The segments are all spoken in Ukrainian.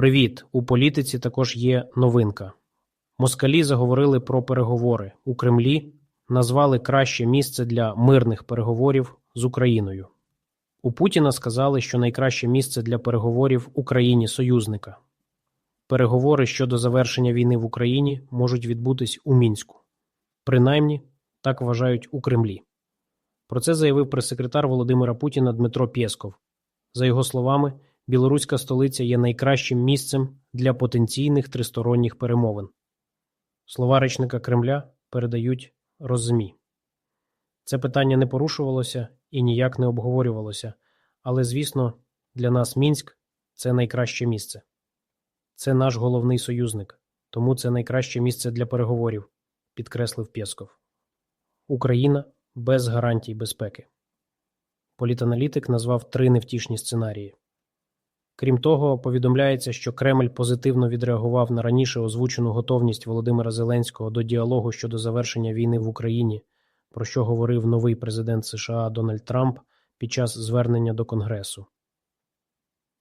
Привіт! У політиці також є новинка. Москалі заговорили про переговори у Кремлі, назвали краще місце для мирних переговорів з Україною. У Путіна сказали, що найкраще місце для переговорів Україні союзника. Переговори щодо завершення війни в Україні можуть відбутись у Мінську. Принаймні, так вважають у Кремлі. Про це заявив прес-секретар Володимира Путіна Дмитро Пєсков. За його словами, білоруська столиця є найкращим місцем для потенційних тристоронніх перемовин. Слова речника Кремля передають Роззмі. Це питання не порушувалося і ніяк не обговорювалося, але, звісно, для нас Мінськ це найкраще місце. Це наш головний союзник, тому це найкраще місце для переговорів, підкреслив Пєсков. Україна без гарантій безпеки. Політаналітик назвав три невтішні сценарії. Крім того, повідомляється, що Кремль позитивно відреагував на раніше озвучену готовність Володимира Зеленського до діалогу щодо завершення війни в Україні, про що говорив новий президент США Дональд Трамп під час звернення до Конгресу.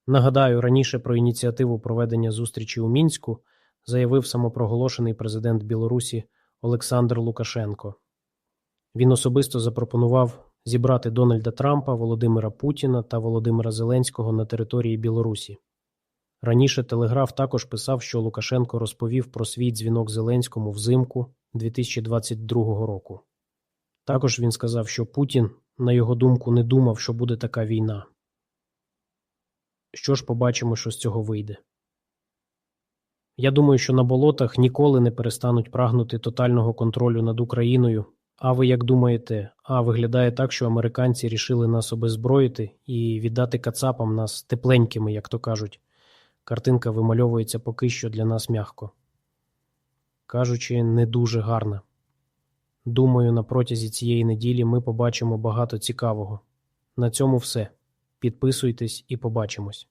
Нагадаю, раніше про ініціативу проведення зустрічі у Мінську заявив самопроголошений президент Білорусі Олександр Лукашенко. Він особисто запропонував зібрати Дональда Трампа, Володимира Путіна та Володимира Зеленського на території Білорусі. Раніше Телеграф також писав, що Лукашенко розповів про свій дзвінок Зеленському взимку 2022 року. Також він сказав, що Путін, на його думку, не думав, що буде така війна. Що ж побачимо, що з цього вийде. Я думаю, що на болотах ніколи не перестануть прагнути тотального контролю над Україною. А ви як думаєте, а виглядає так, що американці рішили нас обезброїти і віддати кацапам нас тепленькими, як то кажуть. Картинка вимальовується поки що для нас м'ягко. Кажучи, не дуже гарна. Думаю, на протязі цієї неділі ми побачимо багато цікавого. На цьому все. Підписуйтесь і побачимось.